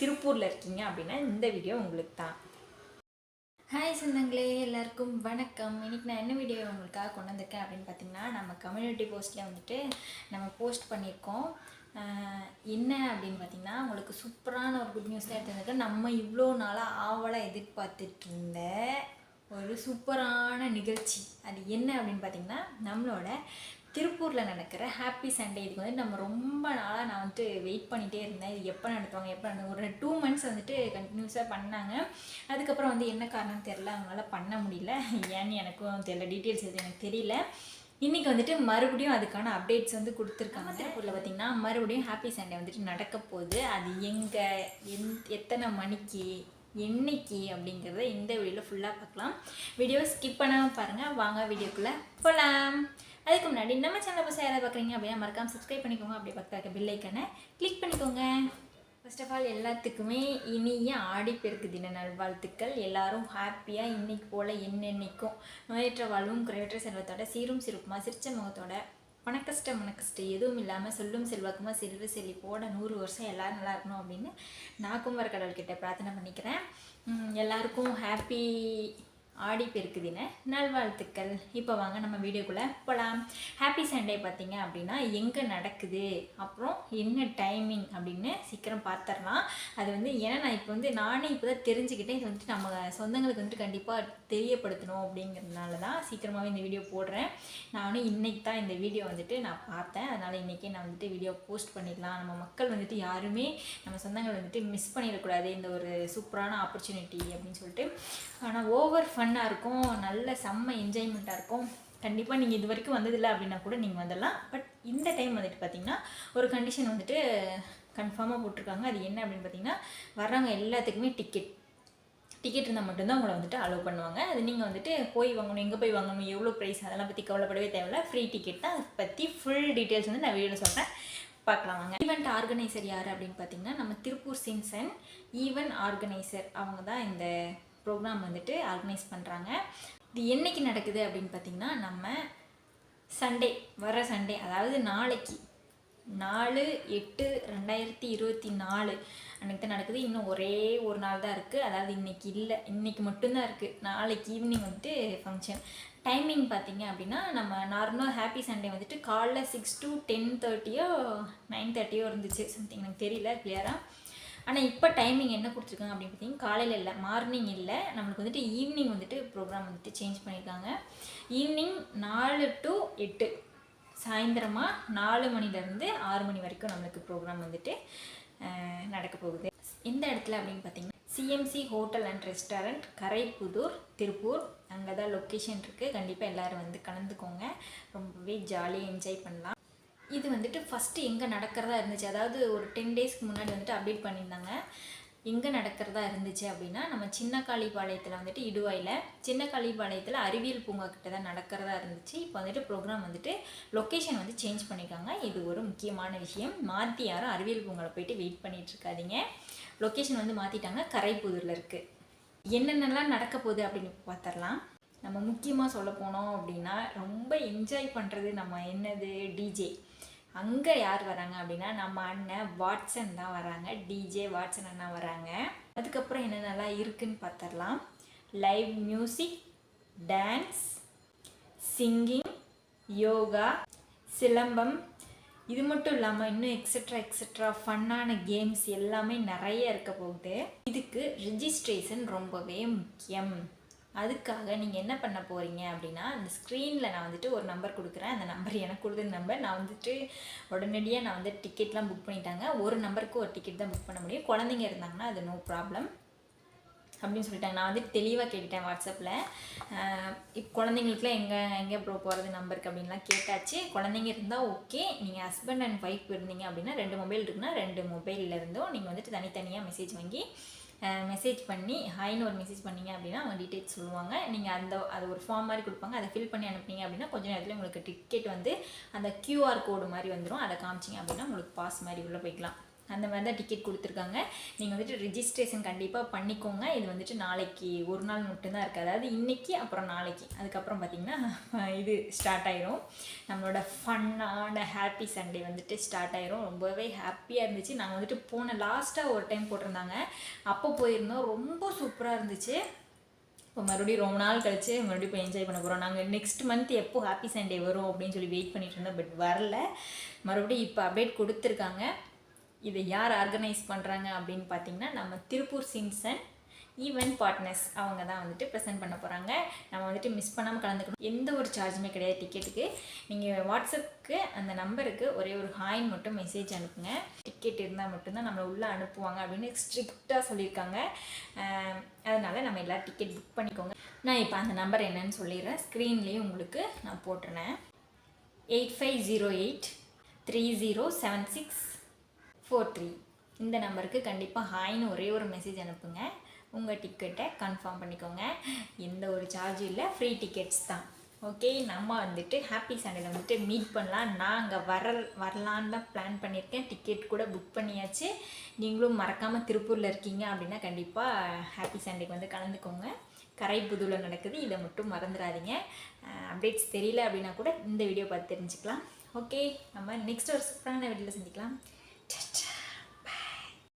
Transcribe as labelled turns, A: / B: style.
A: திருப்பூரில் இருக்கீங்க அப்படின்னா இந்த வீடியோ உங்களுக்கு தான். ஹாய் சொந்தங்களே எல்லாருக்கும் வணக்கம். இன்னைக்கு நான் என்ன வீடியோ உங்களுக்காக கொண்டு வந்திருக்கேன் அப்படின்னு பார்த்தீங்கன்னா நம்ம கம்யூனிட்டி போஸ்ட்டில் வந்துட்டு நம்ம போஸ்ட் பண்ணியிருக்கோம். என்ன அப்படின்னு பார்த்தீங்கன்னா உங்களுக்கு சூப்பரான ஒரு குட் நியூஸ் தான் எடுத்துருந்துருக்கு. நம்ம இவ்வளோ நாளாக ஆவலாக எதிர்பார்த்துட்டு இருந்த ஒரு சூப்பரான நிகழ்ச்சி. அது என்ன அப்படின்னு பார்த்தீங்கன்னா நம்மளோட திருப்பூரில் நடக்கிற ஹாப்பி சண்டே இதுக்கு வந்து நம்ம ரொம்ப நாளாக நான் வந்துட்டு வெயிட் பண்ணிகிட்டே இருந்தேன். இது எப்போ நடத்துவாங்க எப்போ நடத்துவாங்க ஒரு டூ மந்த்ஸ் வந்துட்டு கண்டினியூஸாக பண்ணாங்க. அதுக்கப்புறம் வந்து என்ன காரணம் தெரில அவங்களால பண்ண முடியல. ஏன்னு எனக்கும் தெரியல டீட்டெயில்ஸ் எதுவும் எனக்கு தெரியல. இன்றைக்கி வந்துட்டு மறுபடியும் அதுக்கான அப்டேட்ஸ் வந்து கொடுத்துருக்காங்க. திருப்பூரில் பார்த்திங்கன்னா மறுபடியும் ஹாப்பி சண்டே வந்துட்டு நடக்க போகுது. அது எங்கே எந் எத்தனை மணிக்கு என்னைக்கு அப்படிங்கிறத இந்த வீடியோவில் ஃபுல்லாக பார்க்கலாம். வீடியோ ஸ்கிப் பண்ணாமல் பாருங்கள் வாங்க வீடியோக்குள்ளே போகலாம் அதுக்கு முன்னாடி நம்ம சேனலை புதுசாக யாராவது பார்க்குறீங்க அப்படின்னா மறக்காம சப்ஸ்கிரைப் பண்ணிக்கோங்க. அப்படி பக்கத்தில் பெல் கிளிக் பண்ணிக்கோங்க. ஃபர்ஸ்ட் ஆஃப் ஆல் எல்லாத்துக்குமே இனிய ஆடிப்பெருக்கு தின நல்வாழ்த்துக்கள் எல்லாரும் ஹாப்பியாக இன்னைக்கு போல் என்னென்னைக்கும். நோயற்ற வாழ்வும் குறைவற்ற செல்வத்தோட சீரும் சிறப்புமாக சிரிச்ச முகத்தோட பணக்கஷ்டம் மனக்கஷ்டம் எதுவும் இல்லாமல் சொல்லும் செல்வாக்குமா செல்வ செழிப்போட நூறு வருஷம் எல்லோரும் நல்லா இருக்கணும் அப்படின்னு நான் கும்பர கடவுள்கிட்ட பிரார்த்தனை பண்ணிக்கிறேன். எல்லாருக்கும் ஹாப்பி ஆடி பெருக்கு தின நல்வாழ்த்துக்கள். இப்போ வாங்க நம்ம வீடியோக்குள்ளே போகலாம் ஹாப்பி சண்டே பார்த்தீங்க அப்படின்னா எங்கே நடக்குது? அப்புறம் என்ன டைமிங் அப்படின்னு சீக்கிரம் பார்த்துடலாம் அது வந்து ஏன்னா நான் இப்போ வந்து நானே இப்போ தான் தெரிஞ்சுக்கிட்டேன். இது வந்துட்டு நம்ம சொந்தங்களுக்கு வந்துட்டு கண்டிப்பாக தெரியப்படுத்தணும் அப்படிங்கிறதுனால தான் சீக்கிரமாகவே இந்த வீடியோ போடுறேன். நானும் இன்னைக்கு தான் இந்த வீடியோ வந்துட்டு நான் பார்த்தேன். அதனால் இன்றைக்கே நான் வந்துட்டு வீடியோ போஸ்ட் பண்ணிடலாம். நம்ம மக்கள் வந்துட்டு யாருமே நம்ம சொந்தங்கள் வந்துட்டு மிஸ் பண்ணிடக்கூடாது. இந்த ஒரு சூப்பரான ஆப்பர்ச்சுனிட்டி அப்படின்னு சொல்லிட்டு. ஆனால் ஓவர் ஃபன் ஃபன்னாக இருக்கும் நல்ல செம்ம என்ஜாய்மெண்ட்டாக இருக்கும். கண்டிப்பாக நீங்கள் இது வரைக்கும் வந்ததில்லை அப்படின்னா கூட நீங்கள் வந்துடலாம். பட் இந்த டைம் வந்துட்டு பார்த்தீங்கன்னா ஒரு கண்டிஷன் வந்துட்டு கன்ஃபார்மாக போட்டிருக்காங்க. அது என்ன அப்படின்னு பார்த்தீங்கன்னா வர்றவங்க எல்லாத்துக்குமே டிக்கெட் டிக்கெட் இருந்தால் மட்டும்தான் உங்களை வந்துட்டு அலோவ் பண்ணுவாங்க. அது நீங்கள் வந்துட்டு போய் வாங்கணும் எங்கே போய் வாங்கணும் எவ்வளோ ப்ரைஸ் அதெல்லாம் பற்றி கவலைப்படவே தேவையில்ல. ஃப்ரீ டிக்கெட் தான். அதை பற்றி ஃபுல் டீட்டெயில்ஸ் வந்து நான் வீடியோவில் சொல்கிறேன் பார்க்கலாம் வாங்க. ஈவெண்ட் ஆர்கனைசர் யார் அப்படின்னு பார்த்தீங்கன்னா நம்ம திருப்பூர் சின்சன் ஈவெண்ட் ஆர்கனைசர் அவங்க தான் இந்த ப்ரோக்ராம் வந்துட்டு ஆர்கனைஸ் பண்ணுறாங்க இது என்னைக்கு நடக்குது அப்படின்னு பார்த்தீங்கன்னா நம்ம சண்டே வர சண்டே அதாவது நாளைக்கு. நாலு எட்டு ரெண்டாயிரத்தி இருபத்தி நாலு அன்றைக்கு தான் நடக்குது. இன்னும் ஒரே ஒரு நாள் தான் இருக்குது அதாவது இன்றைக்கி இல்லை இன்றைக்கி மட்டும்தான் இருக்குது நாளைக்கு ஈவினிங் வந்துட்டு ஃபங்க்ஷன் டைமிங் பார்த்தீங்க அப்படின்னா நம்ம நார்மலாக ஹாப்பி சண்டே வந்துட்டு காலைல சிக்ஸ் டு டென் தேர்ட்டியோ நைன் தேர்ட்டியோ இருந்துச்சு. சம்திங் எனக்கு தெரியல கிளியராக ஆனால் இப்போ டைமிங் என்ன கொடுத்துருக்காங்க அப்படின்னு பார்த்தீங்கன்னா காலையில் இல்லை மார்னிங் இல்லை நம்மளுக்கு வந்துட்டு ஈவினிங் வந்துட்டு ப்ரோக்ராம் வந்துட்டு சேஞ்ச் பண்ணியிருக்காங்க ஈவினிங் நாலு டு எட்டு. சாயந்தரமாக நாலு மணிலேருந்து ஆறு மணி வரைக்கும் நம்மளுக்கு ப்ரோக்ராம் வந்துட்டு நடக்க போகுது. எந்த இடத்துல அப்படின்னு பார்த்தீங்கன்னா CMC hotel and restaurant Karaipudur Tiruppur. அங்கே தான் லொக்கேஷன் இருக்குது கண்டிப்பாக எல்லோரும் வந்து கலந்துக்கோங்க. ரொம்பவே ஜாலியாக என்ஜாய் பண்ணலாம். இது வந்துட்டு ஃபஸ்ட்டு எங்கே நடக்கிறதா இருந்துச்சு? அதாவது ஒரு டென் டேஸ்க்கு முன்னாடி வந்துட்டு அப்டேட் பண்ணியிருந்தாங்க. எங்கே நடக்கிறதா இருந்துச்சு அப்படின்னா நம்ம சின்ன காளிபாளையத்தில் வந்துட்டு இடுவாயில் சின்ன காளிபாளையத்தில் அறிவியல் பூங்கா கிட்ட தான் நடக்கிறதா இருந்துச்சு. இப்போ வந்துட்டு ப்ரோக்ராம் வந்துட்டு லொக்கேஷன் வந்து சேஞ்ச் பண்ணியிருக்காங்க. இது ஒரு முக்கியமான விஷயம். மாற்றி யாரும் அறிவியல் பூங்காவில் போயிட்டு வெயிட் பண்ணிட்டு இருக்காதீங்க. லொக்கேஷன் வந்து மாற்றிட்டாங்க கரைப்புதூரில் இருக்குது என்னென்னலாம் நடக்க போகுது அப்படின்னு பார்த்துடலாம். நம்ம முக்கியமாக சொல்ல போனோம் அப்படின்னா ரொம்ப என்ஜாய் பண்ணுறது நம்ம என்னது? டிஜே அங்கே யார் வராங்க அப்படின்னா நம்ம அண்ணன் வாட்சன் தான் வராங்க. டிஜே வாட்சன் அண்ணா வராங்க. அதுக்கப்புறம் என்னென்னலாம் இருக்குன்னு பார்த்துடலாம் live music dance singing yoga silambam. இது மட்டும் இல்லாமல் இன்னும் எக்ஸட்ரா எக்ஸட்ரா ஃபன்னான கேம்ஸ் எல்லாமே நிறைய இருக்க போகுது. இதுக்கு ரிஜிஸ்ட்ரேஷன் ரொம்பவே முக்கியம். அதுக்காக நீங்கள் என்ன பண்ண போகிறீங்க அப்படின்னா அந்த ஸ்க்ரீனில் நான் வந்துட்டு ஒரு நம்பர் கொடுக்குறேன். அந்த நம்பர் எனக்கு கொடுத்த நம்பர் நான் வந்துட்டு உடனடியாக நான் வந்து டிக்கெட்லாம் புக் பண்ணிட்டாங்க. ஒரு நம்பருக்கு ஒரு டிக்கெட் தான் புக் பண்ண முடியும். குழந்தைங்க இருந்தாங்கன்னா அது நோ ப்ராப்ளம் அப்படின்னு சொல்லிட்டாங்க. நான் வந்துட்டு தெளிவாக கேட்டுட்டேன் வாட்ஸ்அப்பில் இப்போ குழந்தைங்களுக்குலாம் எங்கே எங்கே ப்ரோ போகிறது நம்பருக்கு அப்படின்லாம் கேட்டாச்சு. குழந்தைங்க இருந்தால் ஓகே நீங்கள் ஹஸ்பண்ட் அண்ட் ஒய்ஃப் இருந்தீங்க அப்படின்னா ரெண்டு மொபைல் இருக்குன்னா ரெண்டு மொபைலில் இருந்தும் நீங்கள் வந்துட்டு தனித்தனியாக மெசேஜ் வாங்கி மெசேஜ் பண்ணி ஹாய்னு ஒரு மெசேஜ் பண்ணீங்க அப்படின்னா அவங்க டீட்டெயில்ஸ் சொல்லுவாங்க. நீங்கள் அந்த அது ஒரு ஃபார்ம் மாதிரி கொடுப்பாங்க. அதை ஃபில் பண்ணி அனுப்புனீங்க அப்படின்னா கொஞ்ச நேரத்தில் உங்களுக்கு டிக்கெட் வந்து அந்த கியூஆர் கோடு மாதிரி வந்துடும் அதை காமிச்சிங்க அப்படின்னா உங்களுக்கு பாஸ் மாதிரி உள்ளே போய்க்கலாம். அந்த மாதிரி தான் டிக்கெட் கொடுத்துருக்காங்க. நீங்கள் வந்துட்டு ரிஜிஸ்ட்ரேஷன் கண்டிப்பாக பண்ணிக்கோங்க. இது வந்துட்டு நாளைக்கு ஒரு நாள் மட்டும்தான் இருக்குது அதாவது இன்றைக்கி அப்புறம் நாளைக்கு. அதுக்கப்புறம் பார்த்திங்கன்னா இது ஸ்டார்ட் ஆயிரும். நம்மளோட ஃபன்னான ஹாப்பி சண்டே வந்துட்டு ஸ்டார்ட் ஆயிரும். ரொம்பவே ஹாப்பியாக இருந்துச்சு. நாங்கள் வந்துட்டு போன லாஸ்ட்டாக ஒரு டைம் போட்டிருந்தாங்க. அப்போ போயிருந்தோம். ரொம்ப சூப்பராக இருந்துச்சு. இப்போ மறுபடியும் ரொம்ப நாள் கழிச்சு மறுபடியும் போய் என்ஜாய் பண்ண போகிறோம் நாங்கள் நெக்ஸ்ட் மந்த் எப்போ ஹாப்பி சண்டே வரும் அப்படின்னு சொல்லி வெயிட் பண்ணிட்டு இருந்தோம். பட் வரல. மறுபடியும் இப்போ அப்டேட் கொடுத்துருக்காங்க. இதை யார் ஆர்கனைஸ் பண்ணுறாங்க அப்படின்னு பார்த்தீங்கன்னா நம்ம திருப்பூர் சிம்சன் ஈவெண்ட் பார்ட்னர்ஸ் அவங்க தான் வந்துட்டு ப்ரெசென்ட் பண்ண போகிறாங்க நம்ம வந்துட்டு மிஸ் பண்ணாமல் கலந்துக்கணும். எந்த ஒரு சார்ஜுமே கிடையாது டிக்கெட்டுக்கு நீங்கள் வாட்ஸ்அப்புக்கு அந்த நம்பருக்கு ஒரே ஒரு ஹாயின் மட்டும் மெசேஜ் அனுப்புங்க. டிக்கெட் இருந்தால் மட்டும்தான் நம்மளை உள்ளே அனுப்புவாங்க அப்படின்னு ஸ்ட்ரிக்டாக சொல்லியிருக்காங்க. அதனால் நம்ம எல்லோரும் டிக்கெட் புக் பண்ணிக்கோங்க. நான் இப்போ அந்த நம்பர் என்னன்னு சொல்லிடுறேன். ஸ்க்ரீன்லேயும் உங்களுக்கு நான் போட்டுறேன். Eight five zero eight three zero seven six four three இந்த நம்பருக்கு கண்டிப்பாக ஹாய்னு ஒரே ஒரு மெசேஜ் அனுப்புங்க. உங்கள் டிக்கெட்டை கன்ஃபார்ம் பண்ணிக்கோங்க. எந்த ஒரு சார்ஜும் இல்லை ஃப்ரீ டிக்கெட்ஸ் தான். ஓகே நம்ம வந்துட்டு ஹாப்பி சண்டேல வந்துட்டு மீட் பண்ணலாம். நான் அங்கே வர வரலான்னு தான் பிளான் பண்ணியிருக்கேன். டிக்கெட் கூட புக் பண்ணியாச்சு. நீங்களும் மறக்காமல் திருப்பூரில் இருக்கீங்க அப்படின்னா கண்டிப்பாக ஹாப்பி சண்டேக்கு வந்து கலந்துக்கோங்க. கரைப்புதுவில் நடக்குது. இதை மட்டும் மறந்துடாதீங்க. அப்டேட்ஸ் தெரியல அப்படின்னா கூட இந்த வீடியோ பார்த்து தெரிஞ்சுக்கலாம். ஓகே நம்ம நெக்ஸ்ட் ஒரு சூப்பரான வீடியோவில் சந்திக்கலாம். Cha-cha.